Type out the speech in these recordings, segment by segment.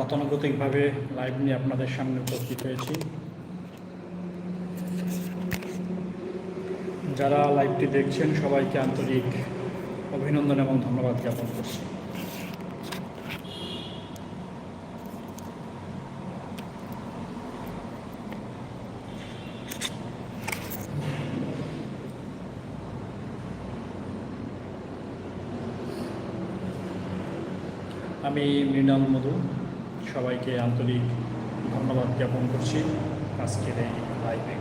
গতানুগতিকভাবে live নিয়ে আপনাদের সামনে উপস্থিত হয়েছি। যারা লাইভটি দেখছেন, সবাইকে আন্তরিক অভিনন্দন এবং ধন্যবাদ জ্ঞাপন করছি। আমি মৃণাল মধু। সবাইকে আন্তরিক ধন্যবাদ জ্ঞাপন করছি আজকের এই লাইভে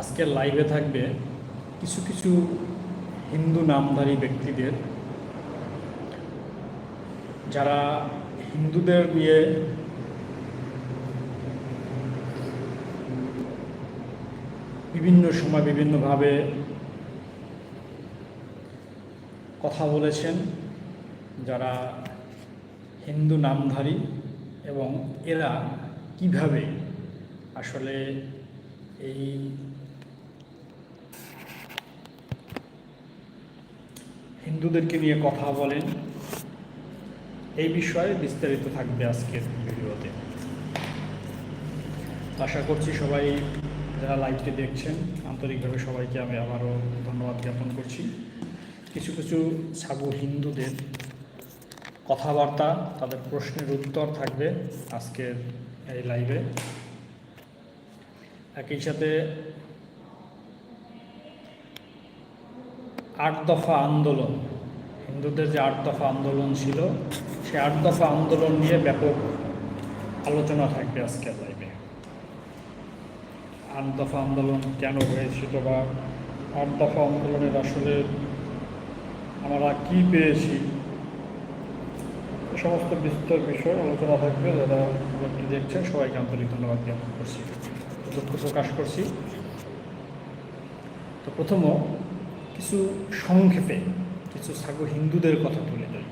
আজকের লাইভে থাকবে কিছু কিছু হিন্দু নামধারী ব্যক্তিদের। যারা হিন্দুদের নিয়ে বিভিন্ন সময় বিভিন্নভাবে কথা বলেছেন, যারা হিন্দু নামধারী এবং এরা কীভাবে আসলে এই হিন্দুদেরকে নিয়ে কথা বলেন, এই বিষয়ে বিস্তারিত থাকবে আজকের ভিডিওতে। আশা করছি সবাই যারা লাইভটি দেখছেন, আন্তরিকভাবে সবাইকে আমি আবারও ধন্যবাদ জ্ঞাপন করছি। কিছু কিছু সাগু হিন্দুদের কথাবার্তা, তাদের প্রশ্নের উত্তর থাকবে আজকের এই লাইভে। একই সাথে আট দফা আন্দোলন, হিন্দুদের যে আট দফা আন্দোলন ছিল, সে আট দফা আন্দোলন নিয়ে ব্যাপক আলোচনা থাকবে আজকের লাইভে। আট দফা আন্দোলন কেন হয়েছিল বা আট দফা আন্দোলনের আসলে আমরা কি পেয়েছি সমস্ত বিস্তর বিষয় আলোচনা থাকবে, যারা ব্লগটি দেখছেন, সবাইকে আন্তরিক ধন্যবাদ জ্ঞাপন করছি, দুঃখ প্রকাশ করছি। তো প্রথম, কিছু সংক্ষেপে কিছু সাগু হিন্দুদের কথা তুলে ধরি।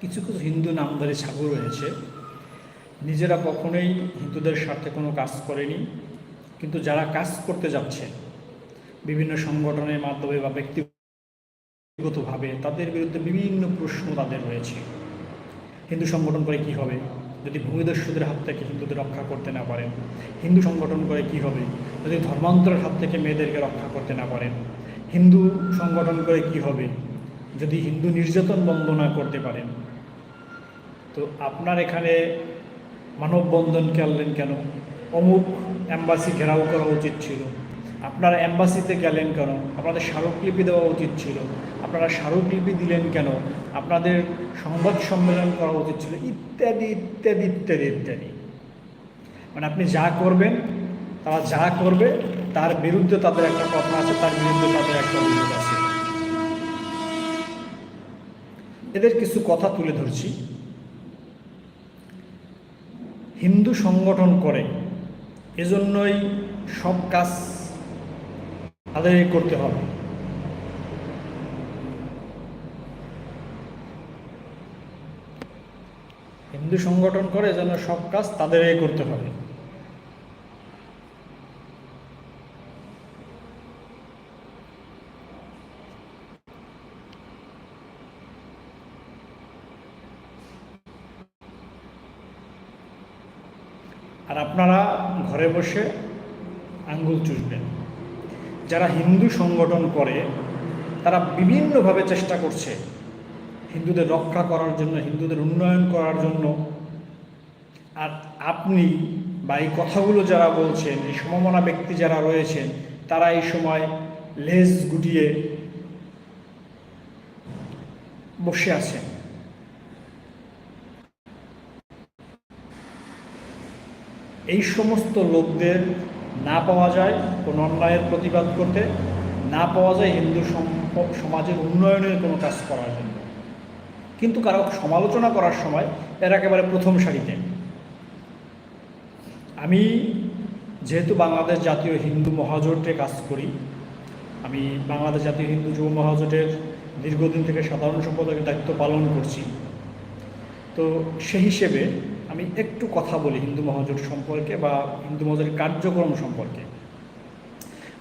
কিছু কিছু হিন্দু নামধারী সাগু রয়েছে। নিজেরা কখনোই হিন্দুদের স্বার্থে কোনো কাজ করেনি, কিন্তু যারা কাজ করতে যাচ্ছে, বিভিন্ন সংগঠনের মাধ্যমে বা ব্যক্তি ব্যক্তিগতভাবে তাদের বিরুদ্ধে বিভিন্ন প্রশ্ন তাদের রয়েছে। হিন্দু সংগঠন করে কি হবে? যদি ভূমিদস্যুদের হাত থেকে হিন্দুদের রক্ষা করতে না পারেন, হিন্দু সংগঠন করে কি হবে? যদি ধর্মান্তরের হাত থেকে মেয়েদেরকে রক্ষা করতে না পারেন, হিন্দু সংগঠন করে কি হবে? যদি হিন্দু নির্যাতন বন্ধ না করতে পারেন, তো আপনার এখানে মানববন্ধনকে আনলেন কেন? অমুক অ্যাম্বাসি ঘেরাও করা উচিত ছিল। আপনারা অ্যাম্বাসিতে গেলেন কেন? আপনাদের স্মারকলিপি দেওয়া উচিত ছিল। আপনারা স্মারকলিপি দিলেন কেন? আপনাদের সংবাদ সম্মেলন করা উচিত ছিল ইত্যাদি ইত্যাদি ইত্যাদি ইত্যাদি। মানে আপনি যা করবেন, তারা যা করবে, তার বিরুদ্ধে তাদের একটা কথা আছে, তার বিরুদ্ধে তাদের একটা অভিযোগ আছে। এদের কিছু কথা তুলে ধরছি। হিন্দু সংগঠন করে, এজন্যই সব কাজ তাদেরই করতে হবে। হিন্দু সংগঠন করে যেন সব কাজ তাদেরই করতে হবে আর আপনারা ঘরে বসে আঙ্গুল চুষবেন। যারা হিন্দু সংগঠন করে, তারা বিভিন্নভাবে চেষ্টা করছে হিন্দুদের রক্ষা করার জন্য, হিন্দুদের উন্নয়ন করার জন্য। আর আপনি বা এই কথাগুলো যারা বলছেন, এই সমমনা ব্যক্তি যারা রয়েছেন, তারা এই সময় লেজ গুটিয়ে বসে আছেন। এই সমস্ত লোকদের না পাওয়া যায় কোনো অন্যায়ের প্রতিবাদ করতে, না পাওয়া যায় হিন্দু সম- সমাজের উন্নয়নের কোনো কাজ করার জন্য। কিন্তু কারও সমালোচনা করার সময় এর একেবারে প্রথম সারিতে। আমি যেহেতু বাংলাদেশ জাতীয় হিন্দু মহাজোটে কাজ করি, আমি বাংলাদেশ জাতীয় হিন্দু যুব মহাজোটের দীর্ঘদিন থেকে সাধারণ সম্পাদকের দায়িত্ব পালন করছি। তো সেই হিসেবে আমি একটু কথা বলি হিন্দু মহাজোট সম্পর্কে বা হিন্দু মহাজোটের কার্যক্রম সম্পর্কে।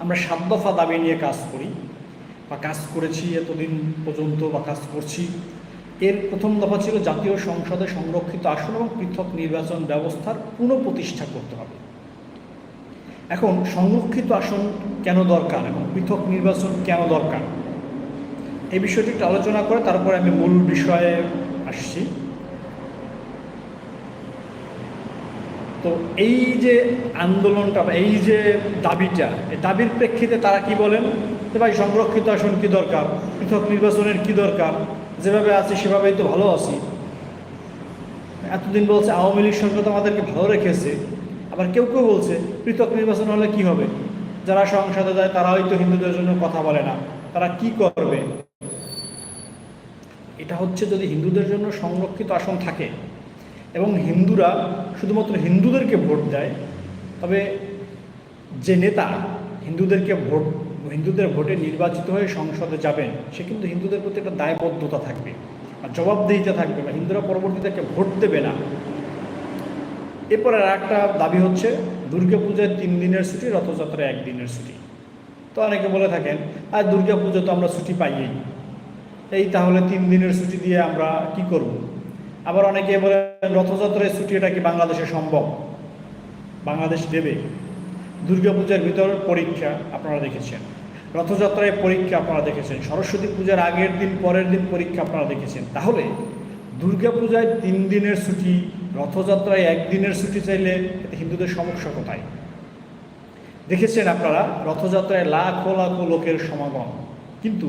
আমরা সাত দফা দাবি নিয়ে কাজ করি, বা কাজ করেছি এতদিন পর্যন্ত বা কাজ করছি। এর প্রথম দফা ছিল জাতীয় সংসদে সংরক্ষিত আসন এবং পৃথক নির্বাচন ব্যবস্থার পুনঃপ্রতিষ্ঠা করতে হবে। এখন সংরক্ষিত আসন কেন দরকার এবং পৃথক নির্বাচন কেন দরকার? এই বিষয়টি একটু আলোচনা করে তারপরে আমি মূল বিষয়ে আসছি। তো এই যে আন্দোলনটা বা এই যে দাবিটা, এই দাবির প্রেক্ষিতে তারা কি বলেন? যে ভাই সংরক্ষিত আসন কি দরকার? পৃথক নির্বাচনের কি দরকার? যেভাবে আছি, সেভাবেই তো ভালো আছি। এতদিন বলছে আওয়ামী লীগ সরকার তো আমাদেরকে ভালো রেখেছে। আবার কেউ কেউ বলছে, পৃথক নির্বাচন হলে কি হবে? যারা সংসদে যায় তারা হয়তো হিন্দুদের জন্য কথা বলে না। তারা কি করবে? এটা হচ্ছে যদি হিন্দুদের জন্য সংরক্ষিত আসন থাকে এবং হিন্দুরা শুধুমাত্র হিন্দুদেরকে ভোট দেয়, তবে যে নেতা হিন্দুদেরকে ভোট হিন্দুদের ভোটে নির্বাচিত হয়ে সংসদে যাবেন, সে কিন্তু হিন্দুদের প্রতি একটা দায়বদ্ধতা থাকবে আর জবাবদিহিতা থাকবে বা হিন্দুরা পরবর্তীতে ভোট দেবে না। এরপর আর একটা দাবি হচ্ছে দুর্গাপূজায় তিন দিনের ছুটি, রথযাত্রায় একদিনের ছুটি। তো অনেকে বলে থাকেন, আর দুর্গাপুজো তো আমরা ছুটি পাইই এই তাহলে তিন দিনের ছুটি দিয়ে আমরা কি করব। আবার অনেকে বলে রথযাত্রায় ছুটি এটা কি বাংলাদেশে সম্ভব? বাংলাদেশ দেবে। দুর্গাপূজার ভিতর পরীক্ষা আপনারা দেখেছেন। রথযাত্রায় পরীক্ষা আপনারা দেখেছেন, সরস্বতী পূজার আগের দিন, পরের দিন পরীক্ষা আপনারা দেখেছেন। তাহলে দুর্গাপূজায় তিন দিনের ছুটি, রথযাত্রায় একদিনের ছুটি চাইলে হিন্দুদের সমস্যা কোথায়? দেখেছেন আপনারা, রথযাত্রায় লাখো লাখো লোকের সমাগম। কিন্তু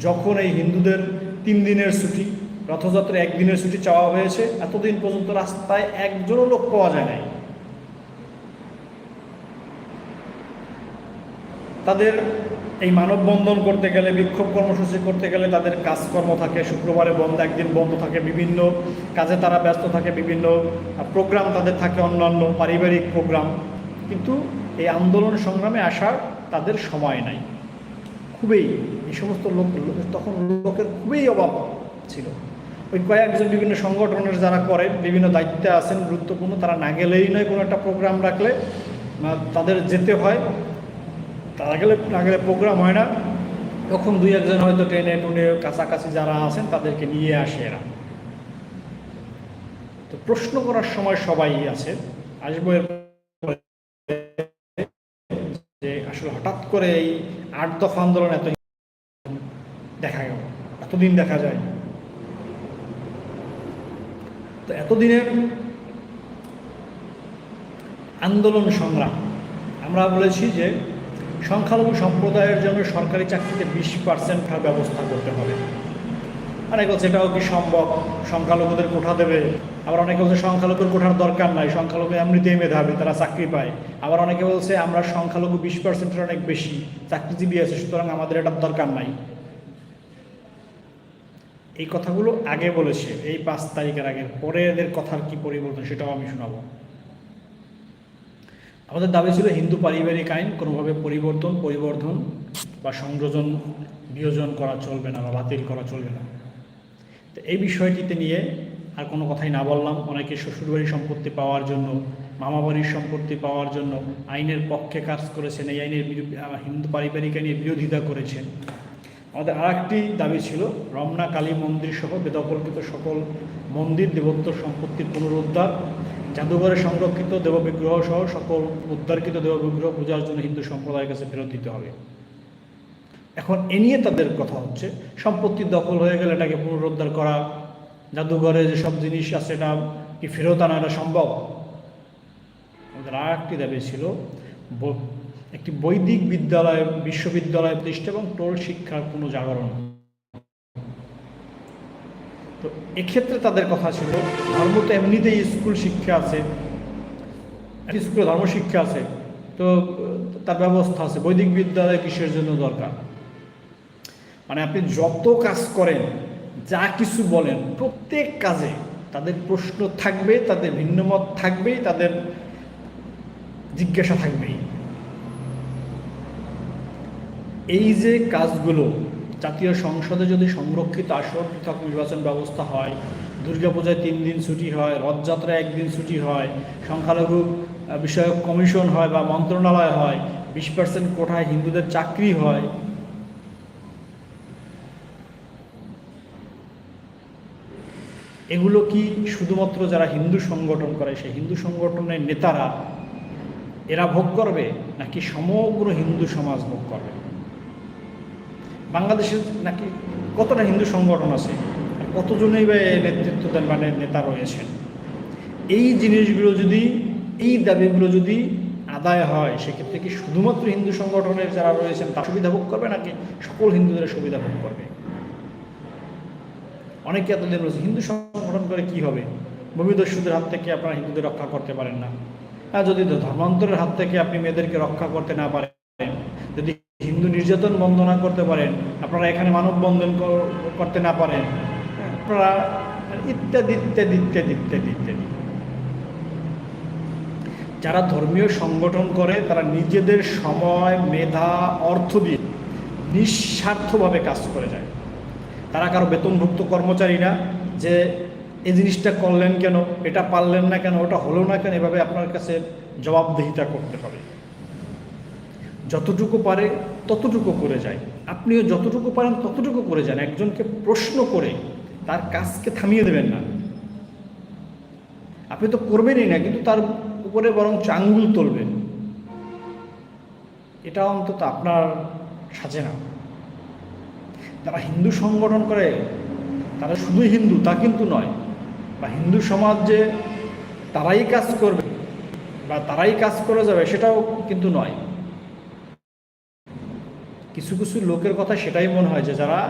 যখন এই হিন্দুদের তিন দিনের ছুটি, রথযাত্রায় একদিনের ছুটি চাওয়া হয়েছে, এতদিন পর্যন্ত রাস্তায় একজনও লোক পাওয়া যায় নাই। তাদের এই মানববন্ধন করতে গেলে, বিক্ষোভ কর্মসূচি করতে গেলে তাদের কাজকর্ম থাকে। শুক্রবারে বন্ধ, একদিন বন্ধ থাকে বিভিন্ন কাজে তারা ব্যস্ত থাকে, বিভিন্ন প্রোগ্রাম তাদের থাকে, অন্যান্য পারিবারিক প্রোগ্রাম। কিন্তু এই আন্দোলন সংগ্রামে আসার তাদের সময় নাই। খুবই, এই সমস্ত লোক, তখন লোকের খুবই অভাব ছিল। ওই কয়েকজন বিভিন্ন সংগঠনের যারা করেন বিভিন্ন দায়িত্বে আছেন, গুরুত্বপূর্ণ, তারা না গেলেই নয় কোনো একটা প্রোগ্রাম রাখলে, তাদের যেতে হয়। তারা গেলে না গেলে প্রোগ্রাম হয় না। তখন দুই একজন হয়তো ট্রেনে, টুনে কাছাকাছি যারা আছেন, তাদেরকে নিয়ে আসে এরা। তো প্রশ্ন করার সময় সবাই আছে। আসব যে আসলে হঠাৎ করে এই আট দফা আন্দোলন এত দেখা গেল। এতদিন দেখা যায়। তো এতদিনের আন্দোলন সংগ্রাম। আমরা বলেছি যে সংখ্যালঘু সম্প্রদায়ের জন্য সরকারি চাকরিতে বিশ পার্সেন্ট ব্যবস্থা করতে হবে। অনেক বলছে এটাও কি সম্ভব? সংখ্যালঘুদের কোঠা দেবে। আবার অনেকে বলছে সংখ্যালঘুর কোঠার দরকার নাই, সংখ্যালঘু এমনিতেই মেধাবী, তারা চাকরি পায়। আবার অনেকে বলছে আমরা সংখ্যালঘু বিশ পার্সেন্টের অনেক বেশি, চাকরিজীবী আছে, সুতরাং আমাদের এটার দরকার নাই। এই কথাগুলো আগে বলেছে, এই পাঁচ তারিখের আগে। পরে এদের কথার কি পরিবর্তন সেটাও আমি শোনাবো। আমাদের দাবি ছিল হিন্দু পারিবারিক আইন কোনোভাবে পরিবর্তন, পরিবর্ধন বা সংযোজন, বিয়োজন করা চলবে না বা বাতিল করা চলবে না। তো এই বিষয়টিতে নিয়ে আর কোনো কথাই না বললাম। অনেকে শ্বশুরবাড়ির সম্পত্তি পাওয়ার জন্য, মামাবাড়ির সম্পত্তি পাওয়ার জন্য আইনের পক্ষে কাজ করেছেন, এই আইনের হিন্দু পারিবারিক আইনের বিরোধিতা করেছেন। আমাদের আর একটি দাবি ছিল, রমনা কালী মন্দির সহ বেদকল্পিত সকল মন্দির দেবত্ব সম্পত্তির পুনরুদ্ধার। জাদুঘরে সংরক্ষিত দেববিগ্রহ সহ সকল উদ্ধারকৃত দেববিগ্রহ পূজার জন্য হিন্দু সম্প্রদায়ের কাছে ফেরত দিতে হবে। এখন এ নিয়ে তাদের কথা হচ্ছে, সম্পত্তি দখল হয়ে গেলে এটাকে পুনরুদ্ধার করা, জাদুঘরে যেসব জিনিস আছে এটা কি ফেরত আনাটা সম্ভব? আমাদের আর একটি দাবি ছিল একটি বৈদিক বিদ্যালয়, বিশ্ববিদ্যালয় প্রতিষ্ঠা এবং টোল শিক্ষার কোনো পুনঃজাগরণ তো এক্ষেত্রে তাদের কথা ছিল, ধর্ম তো এমনিতেই স্কুল শিক্ষা আছে, স্কুলে ধর্ম শিক্ষা আছে, তো তার ব্যবস্থা আছে, বৈদিক বিদ্যালয় কিসের জন্য দরকার? মানে আপনি যত কাজ করেন, যা কিছু বলেন, প্রত্যেক কাজে তাদের প্রশ্ন থাকবে, তাদের ভিন্নমত থাকবেই, তাদের জিজ্ঞাসা থাকবেই। এই যে কাজগুলো জাতীয় সংসদে যদি সংরক্ষিত আসন পৃথক নির্বাচন ব্যবস্থা হয়, দুর্গাপূজায় তিন দিন ছুটি হয়, রথযাত্রায় একদিন ছুটি হয়, সংখ্যালঘু বিষয়ক কমিশন হয় বা মন্ত্রণালয় হয়, বিশ পার্সেন্ট কোঠায় হিন্দুদের চাকরি হয়, এগুলো কি শুধুমাত্র যারা হিন্দু সংগঠন করে, সেই হিন্দু সংগঠনের নেতারা এরা ভোগ করবে, নাকি সমগ্র হিন্দু সমাজ ভোগ করবে? বাংলাদেশে নাকি কতটা হিন্দু সংগঠন আছে কতজনই বা নেতৃত্ব দেন মানে নেতা রয়েছেন, এই জিনিসগুলো যদি, এই দাবিগুলো যদি আদায় হয়, সেক্ষেত্রে কি শুধুমাত্র হিন্দু সংগঠনের যারা রয়েছেন তার সুবিধা ভোগ করবে, নাকি সকল হিন্দুদের সুবিধা ভোগ করবে? অনেকে এতদিন বলেছে, হিন্দু সংগঠন করে কি হবে? ভূমিদস্যুদের হাত থেকে আপনারা হিন্দুদের রক্ষা করতে পারেন না। আর যদি ধর্মান্তরের হাত থেকে আপনি মেয়েদেরকে রক্ষা করতে না পারেন, যদি হিন্দু নির্যাতন বন্ধ না করতে পারেন, আপনারা এখানে মানববন্ধন কর- করতে না পারেন, আপনারা ইত্যাদি ইত্যাদি ইত্যাদি ইত্যাদি ইত্যাদি। যারা ধর্মীয় সংগঠন করে, তারা নিজেদের সময়, মেধা, অর্থ দিয়ে নিঃস্বার্থভাবে কাজ করে যায়। তারা কারও বেতনভুক্ত কর্মচারী না, যে এই জিনিসটা করলেন কেন, এটা পারলেন না কেন, ওটা হলো না কেন, এভাবে আপনার কাছে জবাবদিহিতা করতে হবে। যতটুকু পারে ততটুকু করে যায়। আপনিও যতটুকু পারেন ততটুকু করে যান। একজনকে প্রশ্ন করে তার কাজকে থামিয়ে দেবেন না। আপনি তো করবেনই না, কিন্তু তার উপরে বরং চাঙ্গুল তুলবেন। এটা অন্তত আপনার সাজে না। যারা হিন্দু সংগঠন করে, তারা শুধু হিন্দু, তা কিন্তু নয়। বা হিন্দু সমাজ যে তারাই কাজ করবে বা তারাই কাজ করে যাবে, সেটাও কিন্তু নয়। কিছু কিছু লোকের কথা সেটাই মনে হয় যে যারা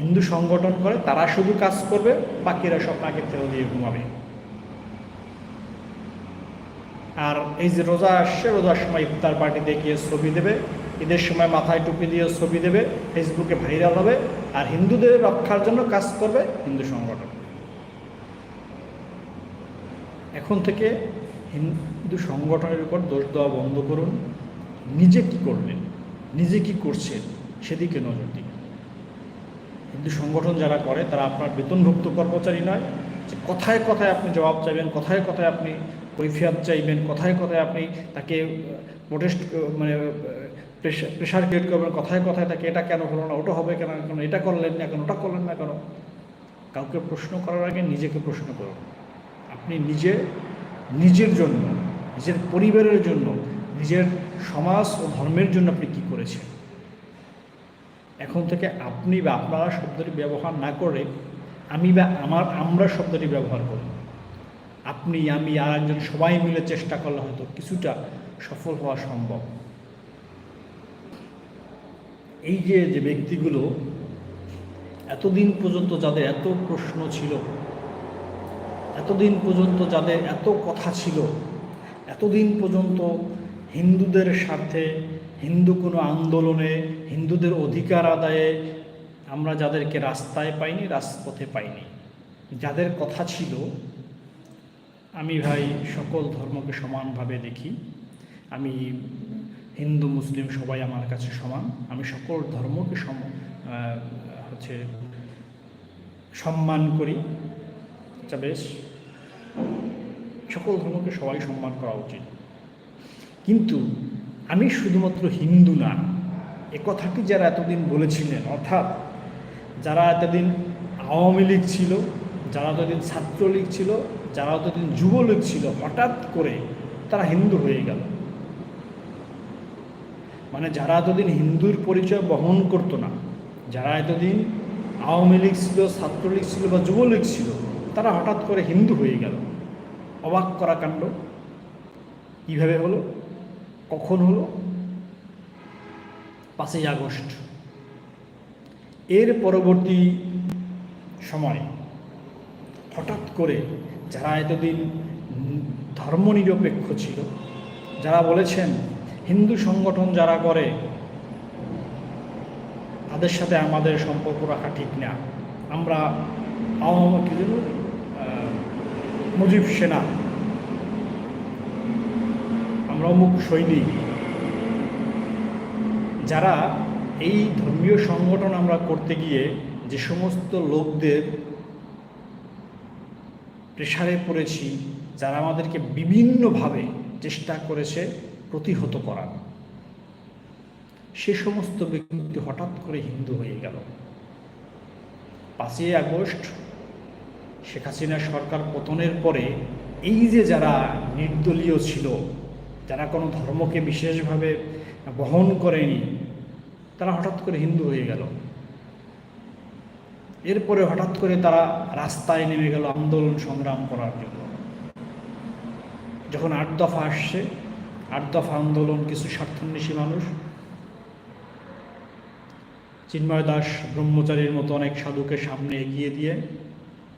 হিন্দু সংগঠন করে, তারা শুধু কাজ করবে, বাকিরা সব নাকে তেল দিয়ে ঘুমাবে। আর এই যে রোজা আসছে, রোজার সময় ইফতার পার্টি দেখিয়ে ছবি দেবে, ঈদের সময় মাথায় টুপি দিয়ে ছবি দেবে, ফেসবুকে ভাইরাল হবে, আর হিন্দুদের রক্ষার জন্য কাজ করবে হিন্দু সংগঠন। এখন থেকে হিন্দু সংগঠনের উপর দোষ দেওয়া বন্ধ করুন। নিজে কি করলেন নিজে কি করছেন সেদিকে নজর দিন। হিন্দু সংগঠন যারা করে, তারা আপনার বেতনভুক্ত কর্মচারী নয়। যে কথায় কথায় আপনি জবাব চাইবেন, কথায় কথায় আপনি কৈফিয়াত চাইবেন, কথায় কথায় আপনি তাকে প্রোটেস্ট মানে প্রেশার ক্রিয়েট করবেন, কথায় কথায় তাকে এটা কেন হলো না, ওটা হবে কেন কেন, এটা করলেন না কেন, ওটা করলেন না কেন? কাউকে প্রশ্ন করার আগে নিজেকে প্রশ্ন করুন। আপনি নিজে, নিজের জন্য, নিজের পরিবারের জন্য, নিজের সমাজ ও ধর্মের জন্য আপনি কী করেছেন? এখন থেকে আপনি বা আপনারা শব্দটি ব্যবহার না করে আমি বা আমার, আমরা শব্দটি ব্যবহার করি। আপনি, আমি আর একজন সবাই মিলে চেষ্টা করলে হয়তো কিছুটা সফল হওয়া সম্ভব। এই যে যে ব্যক্তিগুলো এতদিন পর্যন্ত যাদের এত প্রশ্ন ছিল, এতদিন পর্যন্ত যাদের এত কথা ছিল, এতদিন পর্যন্ত হিন্দুদের স্বার্থে, হিন্দু কোনো আন্দোলনে, হিন্দুদের অধিকার আদায়ে আমরা যাদেরকে রাস্তায় পাইনি, রাজপথে পাইনি। যাদের কথা ছিল, আমি ভাই সকল ধর্মকে সমানভাবে দেখি। আমি হিন্দু, মুসলিম সবাই আমার কাছে সমান। আমি সকল ধর্মকে সম হচ্ছে সম্মান করি। আচ্ছা বেশ। সকল ধর্মকে সবাই সম্মান করা উচিত। কিন্তু আমি শুধুমাত্র হিন্দু না, এ কথাটি যারা এতদিন বলেছিলেন, অর্থাৎ যারা এতদিন আওয়ামী লীগ ছিল, যারা এতদিন ছাত্রলীগ ছিল, যারা এতদিন যুবলীগ ছিল, হঠাৎ করে তারা হিন্দু হয়ে গেল। মানে যারা এতদিন হিন্দুর পরিচয় বহন করতো না, যারা এতদিন আওয়ামী লীগ ছিল, ছাত্রলীগ ছিল বা যুবলীগ ছিল, তারা হঠাৎ করে হিন্দু হয়ে গেল। অবাক করা কাণ্ড। কীভাবে হলো? কখন হলো? পাঁচই আগস্ট। এর পরবর্তী সময়, হঠাৎ করে যারা এতদিন ধর্মনিরপেক্ষ ছিল, যারা বলেছেন হিন্দু সংগঠন যারা করে, তাদের সাথে আমাদের সম্পর্ক রাখা ঠিক না। আমরা আওয়ামী মুজিব সেনা অমুক সৈনিক। যারা এই ধর্মীয় সংগঠন আমরা করতে গিয়ে যে সমস্ত লোকদের প্রেশারে পড়েছি, যারা আমাদেরকে বিভিন্নভাবে চেষ্টা করেছে প্রতিহত করার। সে সমস্ত ব্যক্তি হঠাৎ করে হিন্দু হয়ে গেল। পাঁচই আগস্ট, শেখ হাসিনা সরকার পতনের পরে এই যে যারা নির্দলীয় ছিল যারা কোনো ধর্মকে বিশেষভাবে বহন করেনি, তারা হঠাৎ করে হিন্দু হয়ে গেল। এরপরে হঠাৎ করে তারা রাস্তায় নেমে গেল আন্দোলন সংগ্রাম করার জন্য। যখন আট দফা আসছে, আট দফা আন্দোলন কিছু স্বার্থান্বেষী মানুষ, চিন্ময় দাস ব্রহ্মচারীর মতো অনেক সাধুকে সামনে এগিয়ে দিয়ে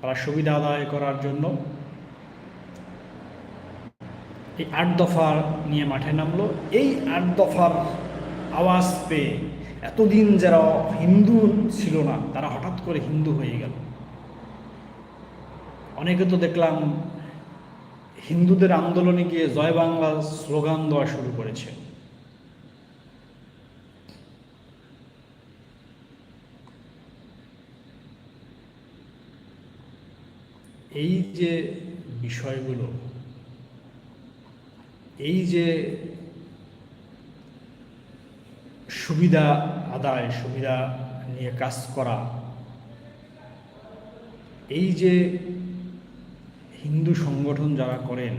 তারা সুবিধা আদায় করার জন্য এই আট দফা নিয়ে মাঠে নামলো। এই আট দফার আওয়াজ পেয়ে এতদিন যারা হিন্দু ছিল না, তারা হঠাৎ করে হিন্দু হয়ে গেল। অনেকে তো দেখলাম হিন্দুদের আন্দোলনে গিয়ে জয় বাংলা স্লোগান দেওয়া শুরু করেছে। এই যে বিষয়গুলো এই যে সুবিধা আদায়, সুবিধা নিয়ে কাজ করা, এই যে হিন্দু সংগঠন যারা করেন,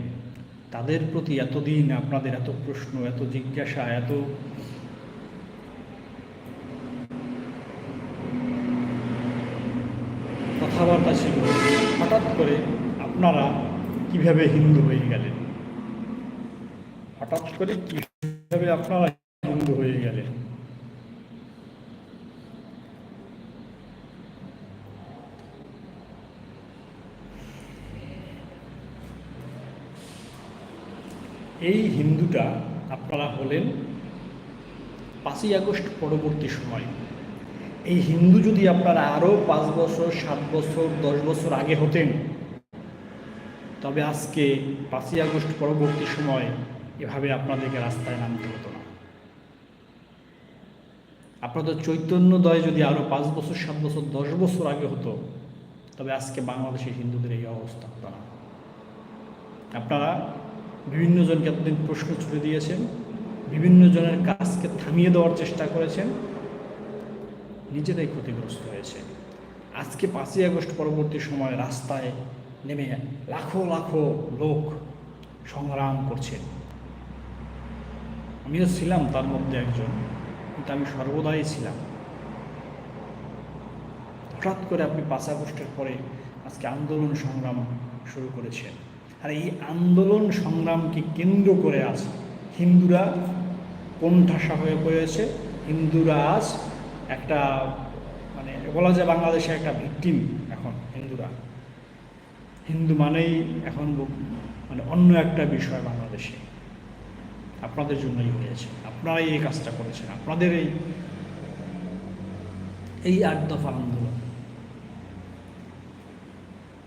তাদের প্রতি এতদিন আপনাদের এত প্রশ্ন, এত জিজ্ঞাসা, এত কথাবার্তা ছিল, হঠাৎ করে আপনারা কীভাবে হিন্দু হয়ে গেলেন? হঠাৎ করে কীভাবে আপনারা হিন্দু হয়ে গেলেন? এই হিন্দুটা আপনারা হলেন পাঁচই আগস্ট পরবর্তী সময়। এই হিন্দু যদি আপনারা আরও পাঁচ বছর, সাত বছর, দশ বছর আগে হতেন, তবে আজকে পাঁচই আগস্ট পরবর্তী সময় এভাবে আপনাদেরকে রাস্তায় নামতে হতো না। আপনাদের চৈতন্যদয় যদি আরও পাঁচ বছর, সাত বছর, দশ বছর আগে হতো, তবে আজকে বাংলাদেশের হিন্দুদের এই অবস্থা হতো না। আপনারা বিভিন্ন জনকে এতদিন প্রশ্ন ছুড়ে দিয়েছেন, বিভিন্ন জনের কাজকে থামিয়ে দেওয়ার চেষ্টা করেছেন, নিজেরাই ক্ষতিগ্রস্ত হয়েছে। আজকে পাঁচই আগস্ট পরবর্তী সময় রাস্তায় নেমে লাখো লাখো লোক সংগ্রাম করছেন আমিও ছিলাম তার মধ্যে একজন, কিন্তু আমি সর্বদাই ছিলাম। হঠাৎ করে আপনি পাঁচ আগস্টের পরে আজকে আন্দোলন সংগ্রাম শুরু করেছেন। আর এই আন্দোলন সংগ্রামকে কেন্দ্র করে আজ হিন্দুরা কোণঠাসা হয়ে পড়েছে। হিন্দুরা আজ একটা মানে বলা যায় বাংলাদেশে একটা ভিকটিম এখন হিন্দুরা। হিন্দু মানেই এখন মানে অন্য একটা বিষয় বাংলাদেশে। আপনাদের জন্যই হয়েছে। আপনারাই এই কাজটা করেছেন। আপনাদের এই এই আট দফা আন্দোলন।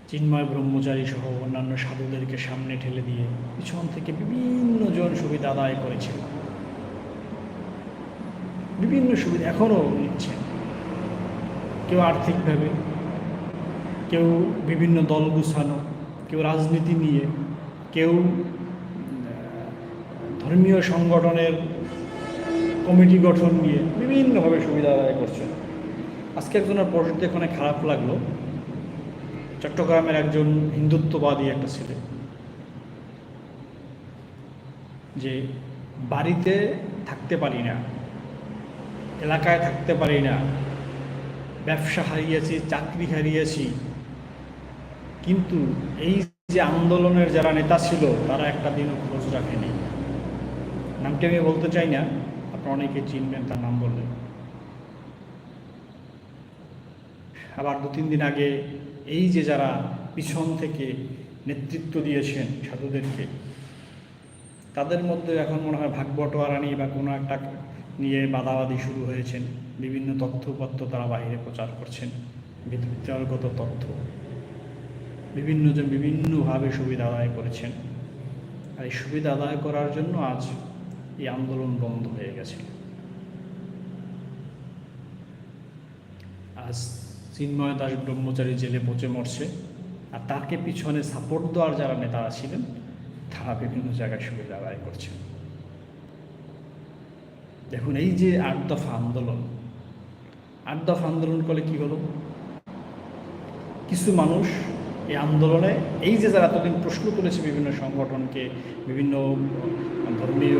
চিন্ময় ব্রহ্মচারী সহ অন্যান্য সাধুদেরকে সামনে ঠেলে দিয়ে পিছন থেকে বিভিন্ন জন সুবিধা আদায় করেছেন। বিভিন্ন সুবিধা এখনও নিচ্ছেন। কেউ আর্থিকভাবে, কেউ বিভিন্ন দল গুছানো, কেউ রাজনীতি নিয়ে, কেউ ধর্মীয় সংগঠনের কমিটি গঠন নিয়ে বিভিন্নভাবে সুবিধা আদায় করছেন আজকে একজনের প্রশ্ন এখানে খারাপ লাগল। চট্টগ্রামের একজন হিন্দুত্ববাদী একটা ছেলে, যে বাড়িতে থাকতে পারি না, এলাকায় থাকতে পারি না, ব্যবসা হারিয়েছি, চাকরি হারিয়েছি, কিন্তু এই যে আন্দোলনের যারা নেতা ছিল, তারা একটা দিনও খোঁজ রাখেনি। নামটি আমি বলতে চাই না, আপনারা অনেকে চিনবেন তার নাম বললেন আবার দু তিন দিন আগে এই যে যারা পিছন থেকে নেতৃত্ব দিয়েছেন সাধুদেরকে তাদের মধ্যে এখন মনে হয় ভাগবটোয়ারা নিয়ে বা কোনো একটা নিয়ে বাদাবাদি শুরু হয়েছেন। বিভিন্ন তথ্যপত্র তারা বাইরে প্রচার করছেন বিতর্কগত তথ্য। বিভিন্ন জন বিভিন্নভাবে সুবিধা আদায় করেছেন। আর এই সুবিধা আদায় করার জন্য আজ এই আন্দোলন বন্ধ হয়ে গেছে আজ চিন্ময় দাস ব্রহ্মচারী জেলে পচে মরছে আর তাকে পিছনে সাপোর্ট দেওয়ার যারা নেতারা ছিলেন, তারা বিভিন্ন জায়গায় সুবিধা আদায় করছেন। দেখুন, এই যে আট দফা আন্দোলন, আট দফা আন্দোলন করলে কি হলো? কিছু মানুষ এই আন্দোলনে, এই যে যারা এতদিন প্রশ্ন তুলেছে বিভিন্ন সংগঠনকে, বিভিন্ন ধর্মীয়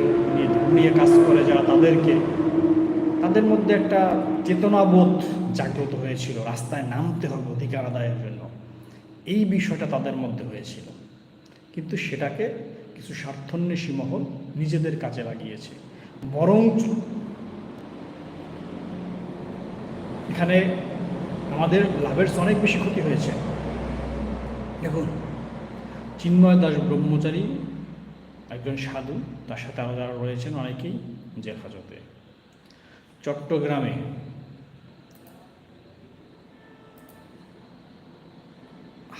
নিয়ে কাজ করে যারা তাদেরকে, তাদের মধ্যে একটা চেতনাবোধ জাগ্রত হয়েছিল, রাস্তায় নামতে হবে অধিকার আদায়ের জন্য। এই বিষয়টা তাদের মধ্যে হয়েছিল। কিন্তু সেটাকে কিছু স্বার্থন্বেষী মহল নিজেদের কাজে লাগিয়েছে। বরং এখানে আমাদের লাভের অনেক বেশি ক্ষতি হয়েছে। দেখুন, চিন্ময় দাস ব্রহ্মচারী, একজন সাধু, তার সাথে আরও রয়েছেন অনেকেই জেল হাজতে চট্টগ্রামে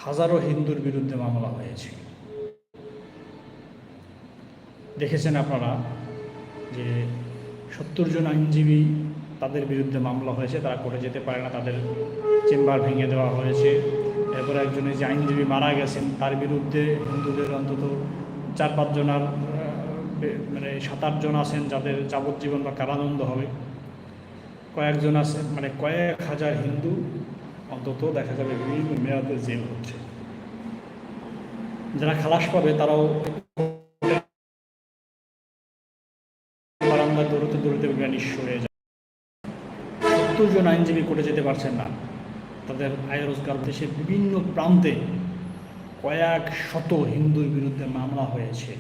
হাজারো হিন্দুর বিরুদ্ধে মামলা হয়েছে। দেখেছেন আপনারা যে সত্তর জন আইনজীবী তাদের বিরুদ্ধে মামলা হয়েছে, তারা কোর্টে যেতে পারে না, তাদের চেম্বার ভেঙে দেওয়া হয়েছে। এরপরে একজনের যে আইনজীবী মারা গেছেন, তার বিরুদ্ধে হিন্দুদের অন্তত চার পাঁচজনার মানে সাত আটজন আছেন যাদের যাবজ্জীবন বা কারাদণ্ড হবে। কয়েকজন আছে মানে কয়েক হাজার হিন্দু অন্তত দেখা যাবে বিভিন্ন মেয়াদে জেল হচ্ছে। যারা খালাস পাবে তারাও দৌড়তে দৌড়তে নিঃস্ব হয়ে যায় সত্তর জন আইনজীবী কোর্টে যেতে পারছেন না। তাদের আয় রোজগার দেশের বিভিন্ন প্রান্তে কয়েক শত হিন্দুর বিরুদ্ধে মামলা হয়েছে।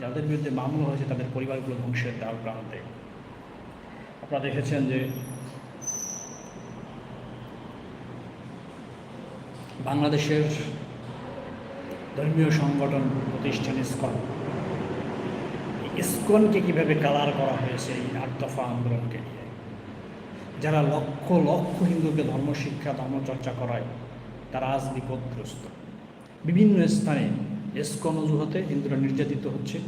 যাদের বিরুদ্ধে মামলা হয়েছে, তাদের পরিবারগুলো ধ্বংসের দ্বার প্রান্তে। আপনারা দেখেছেন যে বাংলাদেশের ধর্মীয় সংগঠন প্রতিষ্ঠান ইস্কন। ইস্কনকে কীভাবে কালার করা হয়েছে এই আট দফা আন্দোলনকে নিয়ে? যারা লক্ষ লক্ষ হিন্দুকে ধর্মশিক্ষা ধর্মচর্চা করায়, তারা আজ বিপদগ্রস্ত। বিভিন্ন স্থানে ইস্কন অজুহাতে হিন্দুরা নির্যাতিত হচ্ছে।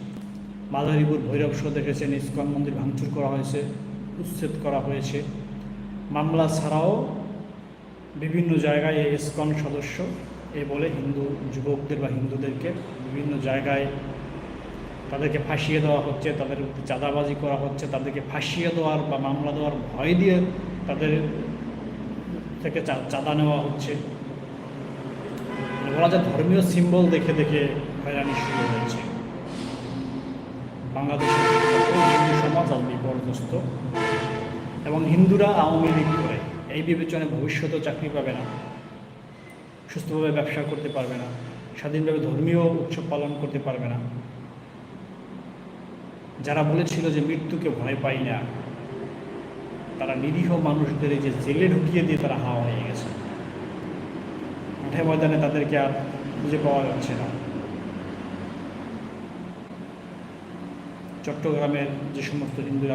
মাদারীপুর ভৈরব শো দেখেছেন ইস্কন মন্দির ভাঙচুর করা হয়েছে, উচ্ছেদ করা হয়েছে। মামলা ছাড়াও বিভিন্ন জায়গায় ইস্কন সদস্য এ বলে হিন্দু যুবকদের বা হিন্দুদেরকে বিভিন্ন জায়গায় তাদেরকে ফাঁসিয়ে দেওয়া হচ্ছে, তাদের চাঁদাবাজি করা হচ্ছে, তাদেরকে ফাঁসিয়ে দেওয়ার বা মামলা দেওয়ার ভয় দিয়ে তাদের থেকে চাঁদা নেওয়া হচ্ছে। বলা যায় ধর্মীয় সিম্বল দেখে দেখে হয়রানি শুরু হয়েছে। বাংলাদেশের হিন্দু সমাজ আজ বিপর্যস্ত এবং হিন্দুরা আওয়ামী লীগ করে। এই বিবেচনায় ভবিষ্যতেও চাকরি পাবে না, সুস্থভাবে ব্যবসা করতে পারবে না, স্বাধীনভাবে ধর্মীয় উৎসব পালন করতে পারবে না। যারা বলেছিল যে মৃত্যুকে ভয় পাই না, তারা নিরীহ মানুষদের যে জেলে ঢুকিয়ে দিয়ে তারা হাওয়া হয়ে গেছে। মাঠে ময়দানে তাদেরকে আর খুঁজে পাওয়া যাচ্ছে না। চট্টগ্রামের যে সমস্ত হিন্দুরা